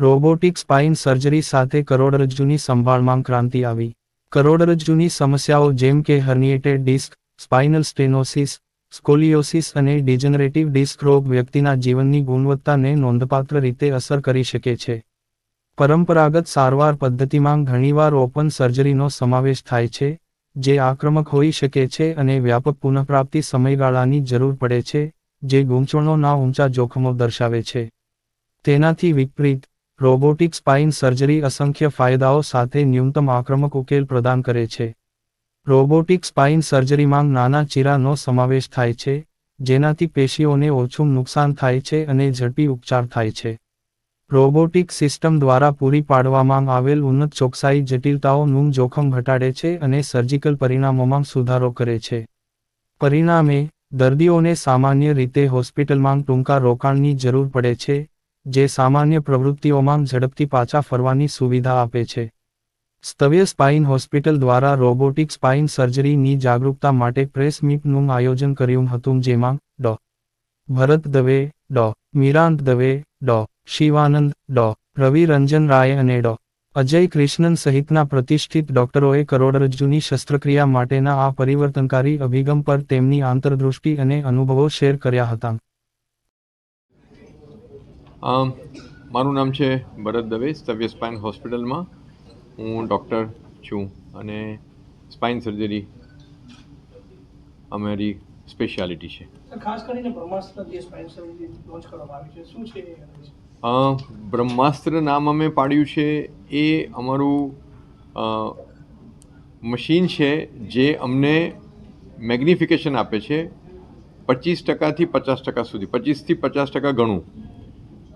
Robotic spine surgery સાથે કરોડરજ્જુની સંભાળમાં ક્રાંતિ આવી. કરોડરજ્જુની સમસ્યાઓ જેમ કે herniated disc, spinal stenosis, scoliosis અને ડિજનરેટિવ ડિસ્ક રોગ વ્યક્તિના જીવનની ગુણવત્તાને નોંધપાત્ર રીતે અસર કરી શકે છે. પરંપરાગત સારવાર પદ્ધતિમાં ઘણીવાર ઓપન સર્જરીનો સમાવેશ થાય છે, જે આક્રમક હોઈ શકે છે અને વ્યાપક પુનઃપ્રાપ્તિ સમયગાળાની જરૂર પડે છે, જે ગૂંચવણોના ઊંચા જોખમો દર્શાવે છે. તેનાથી વિપરીત રોબોટિક સ્પાઇન સર્જરી અસંખ્ય ફાયદાઓ સાથે ન્યૂનતમ આક્રમક ઉકેલ પ્રદાન કરે છે. રોબોટિક સ્પાઇન સર્જરીમાં નાના ચીરાનો સમાવેશ થાય છે, જેનાથી પેશીઓને ઓછું નુકસાન થાય છે અને ઝડપી ઉપચાર થાય છે. રોબોટિક સિસ્ટમ દ્વારા પૂરી પાડવામાં આવેલ ઉન્નત ચોકસાઈ જટિલતાઓનું જોખમ ઘટાડે છે અને સર્જિકલ પરિણામોમાં સુધારો કરે છે. પરિણામે, દર્દીઓને સામાન્ય રીતે હોસ્પિટલમાં ટૂંકા રોકાણની જરૂર પડે છે જે સામાન્ય પ્રવૃત્તિઓમાં ઝડપથી પાછા ફરવાની સુવિધા આપે છે. સ્તવ્ય સ્પાઇન હોસ્પિટલ દ્વારા રોબોટિક સ્પાઇન સર્જરીની જાગરૂકતા માટે પ્રેસ મીટનું આયોજન કર્યું હતું જેમાં ડો. ભરત દવે, ડો. મીરાંત દવે, ડો. શિવાનંદ, ડો. રવિ રંજન રાય અને ડો. અજય કૃષ્ણન સહિતના પ્રતિષ્ઠિત ડોક્ટરોએ કરોડરજ્જુની શસ્ત્રક્રિયા માટેના આ પરિવર્તનકારી અભિગમ પર તેમની આંતરદૃષ્ટિ અને અનુભવો શેર કર્યા હતા. મારું નામ છે ભરત દવે સ્તવ્ય સ્પાઇન હોસ્પિટલમાં. હું ડૉક્ટર છું અને સ્પાઇન સર્જરી અમારી સ્પેશિયાલિટી છે. ખાસ કરીને બ્રહ્માસ્ત્ર જે સ્પાઇન સર્જરી લોન્ચ કરવામાં આવી છે શું છે બ્રહ્માસ્ત્ર નામ અમે પાડ્યું છે એ અમારું મશીન છે જે અમને મેગ્નિફિકેશન આપે છે પચીસ ટકાથી પચાસ ટકા સુધી પચીસથી પચાસ ટકા ઘણું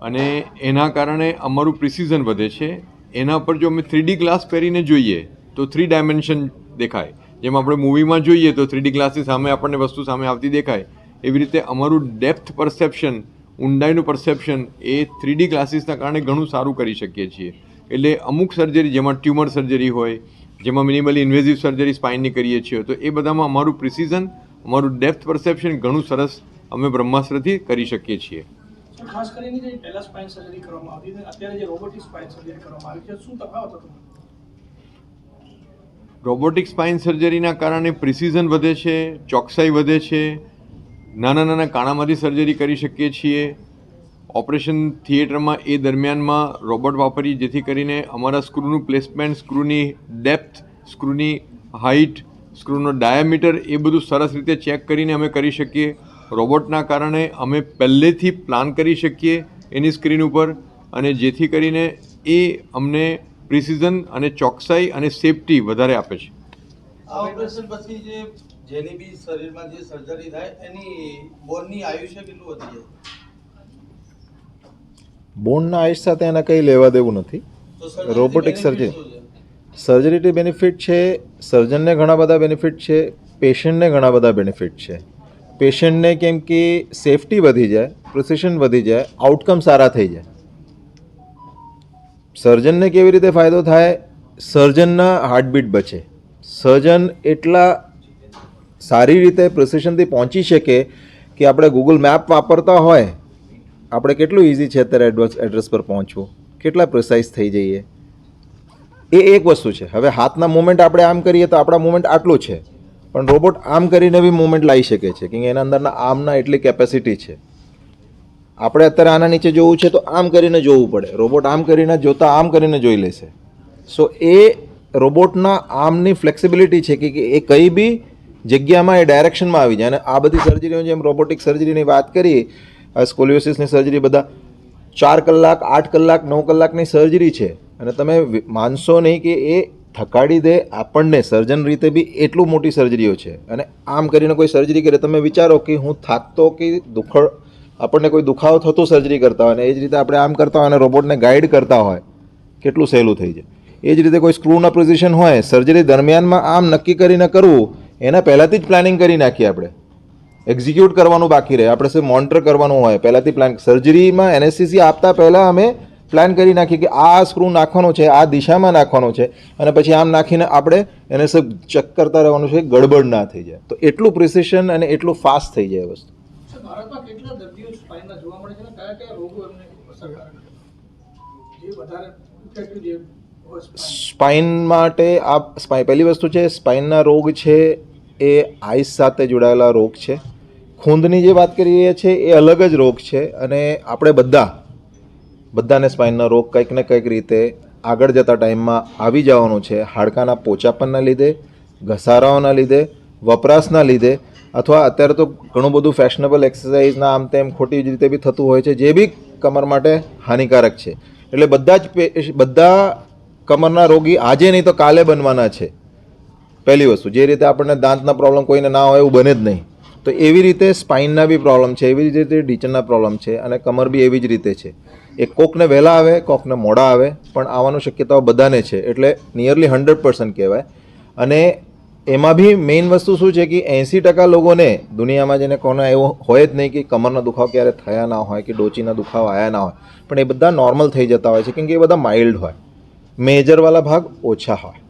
અને એના કારણે અમારું પ્રિસિઝન વધે છે. એના પર જો અમે થ્રીડી ગ્લાસ પહેરીને જોઈએ, તો થ્રી ડાયમેન્શન દેખાય. જેમ આપણે મૂવીમાં જોઈએ, તો થ્રીડી ગ્લાસની સામે આપણને વસ્તુ સામે આવતી દેખાય. એવી રીતે અમારું ડેપ્થ પરસેપ્શન ઊંડાઈનું પરસેપ્શન એ થ્રીડી ગ્લાસીસના કારણે ઘણું સારું કરી શકીએ છીએ. એટલે અમુક સર્જરી જેમાં ટ્યુમર સર્જરી હોય, જેમાં મિનિમલી ઇન્વેઝિવ સર્જરી સ્પાઇનની કરીએ છીએ, તો એ બધામાં અમારું પ્રિસિઝન અમારું ડેપ્થ પરસેપ્શન ઘણું સરસ અમે બ્રહ્માસ્ત્રથી કરી શકીએ છીએ. સર, ખાસ કરીને જે પહેલા સ્પાઇન સર્જરી કરવામાં આવતી હતી અત્યારે જે રોબોટિક સ્પાઇન સર્જરી કરવામાં આવી છે શું તફાવત હતો? રોબોટિક સ્પાઇન સર્જરીના કારણે પ્રિસિઝન વધે છે ચોકસાઈ વધે છે નાના નાના કાણામાંથી સર્જરી કરી શકીએ છીએ. ઓપરેશન થિયેટરમાં એ દરમિયાનમાં રોબોટ વાપરી જેથી કરીને અમારા સ્ક્રૂનું પ્લેસમેન્ટ સ્ક્રૂની ડેપ્થ સ્ક્રૂની હાઇટ સ્ક્રૂનો ડાયામીટર એ બધું સરસ રીતે ચેક કરીને અમે કરી શકીએ. રોબોટના કારણે અમે પહેલેથી પ્લાન કરી શકીએ એની સ્ક્રીન ઉપર અને જેથી કરીને એ અમને પ્રિસિઝન અને ચોકસાઈ અને સેફટી વધારે આપે છે. આ ઓપરેશન પછી જે જેની બી શરીરમાં જે સર્જરી થાય એની બોનની આયુષ્ય કેટલું વધી જાય? બોન્ડના આયુષ સાથે એના કંઈ લેવા દેવું નથી. રોબોટિક સર્જરી શું સર્જરીથી બેનિફિટ છે સર્જનને ઘણા બધા બેનિફિટ છે પેશન્ટને ઘણા બધા બેનિફિટ છે. પેશન્ટને કેમ કે સેફટી વધી જાય પ્રોસેશન વધી જાય આઉટકમ સારા થઈ જાય. સર્જનને કેવી રીતે ફાયદો થાય? સર્જનના હાર્ટબીટ બચે. સર્જન એટલા સારી રીતે પ્રોસેશનથી પહોંચી શકે કે આપણે ગૂગલ મેપ વાપરતા હોય, આપણે કેટલું ઇઝી છે અત્યારે એડ્રેસ એડ્રેસ પર પહોંચવું? કેટલા પ્રિસાઇઝ થઈ જઈએ? એ એક વસ્તુ છે. હવે હાથના મુમેન્ટ આપણે આમ કરીએ તો આપણા મુમેન્ટ આટલું છે. પણ રોબોટ આમ કરીને બી મૂવમેન્ટ લાવી શકે છે કે એના અંદરના આર્મના એટલી કેપેસિટી છે. આપણે અત્યારે આના નીચે જોવું છે તો આમ કરીને જોવું પડે. રોબોટ આમ કરીને જોતા આમ કરીને જોઈ લેશે. સો એ રોબોટના આર્મની ફ્લેક્સિબિલિટી છે કે એ કઈ બી જગ્યામાં એ ડાયરેક્શનમાં આવી જાય. અને આ બધી સર્જરીઓ જેમ રોબોટિક સર્જરીની વાત કરી આ સ્કોલિયોસિસની સર્જરી બધા ચાર કલાક, આઠ કલાક, નવ કલાકની સર્જરી છે. અને તમે માનશો નહીં કે એ થકાડી દે, આપણને સર્જન રીતે બી એટલું મોટી સર્જરીઓ છે. અને આમ કરીને કોઈ સર્જરી કરે, તમે વિચારો કે હું થાકતો કે દુખડ આપણને કોઈ દુખાવો થતો સર્જરી કરતા હોય અને એ જ રીતે આપણે આમ કરતા હોય અને રોબોટને ગાઈડ કરતા હોય, કેટલું સહેલું થઈ જાય. એ જ રીતે કોઈ સ્ક્રૂના પોઝિશન હોય, સર્જરી દરમિયાનમાં આમ નક્કી કરીને કરવું, એના પહેલાંથી જ પ્લાનિંગ કરી નાખીએ આપણે. એક્ઝિક્યુટ કરવાનું બાકી રહે. આપણે મોનિટર કરવાનું હોય, પહેલાંથી પ્લાન, સર્જરીમાં એનએસસીસી આપતા પહેલાં અમે પ્લાન કરી નાખીએ કે આ સ્ક્રૂ નાખવાનો છે આ દિશામાં નાખવાનો છે અને પછી આમ નાખીને આપણે એને સબ ચેક કરતા રહેવાનું છે ગડબડ ના થઈ જાય. તો એટલું પ્રિસિશન અને એટલું ફાસ્ટ થઈ જાય વસ્તુ. સ્પાઇન માટે આ સ્પાઇન પહેલી વસ્તુ છે સ્પાઇનના રોગ છે એ આઈસ સાથે જોડાયેલા રોગ છે. ખૂંદની જે વાત કરી રહ્યા છે એ અલગ જ રોગ છે અને આપણે બધા બધાને સ્પાઇનના રોગ કંઈક ને કંઈક રીતે આગળ જતા ટાઈમમાં આવી જવાનું છે. હાડકાના પોચાપનના લીધે, ઘસારાઓના લીધે, વપરાશના લીધે અથવા અત્યારે તો ઘણું બધું ફેશનેબલ એક્સરસાઇઝના આમ તેમ ખોટી રીતે બી થતું હોય છે, જે બી કમર માટે હાનિકારક છે. એટલે બધા જ પેશ બધા કમરના રોગી આજે નહીં તો કાલે બનવાના છે. પહેલી વસ્તુ. જે રીતે આપણને દાંતના પ્રોબ્લેમ કોઈને ના હોય એવું બને જ નહીં. તો એવી રીતે સ્પાઇનના બી પ્રોબ્લેમ છે, એવી રીતે ડીચરના પ્રોબ્લેમ છે અને કમર બી એવી જ રીતે છે. એ કોકને વહેલા આવે, કોકને મોડા આવે, પણ આવવાનું શક્યતાઓ બધાને છે, એટલે નિયરલી હંડ્રેડ પર્સન્ટ કહેવાય. અને એમાં બી મેઇન વસ્તુ શું છે કે એંસી ટકા લોકોને દુનિયામાં જેને કોને એવો હોય જ નહીં કે કમરના દુખાવ ક્યારે થયા ના હોય કે ડોચીના દુખાવો આવ્યા ના હોય. પણ એ બધા નોર્મલ થઈ જતા હોય છે, કેમ કે એ બધા માઇલ્ડ હોય. મેજરવાળા ભાગ ઓછા હોય.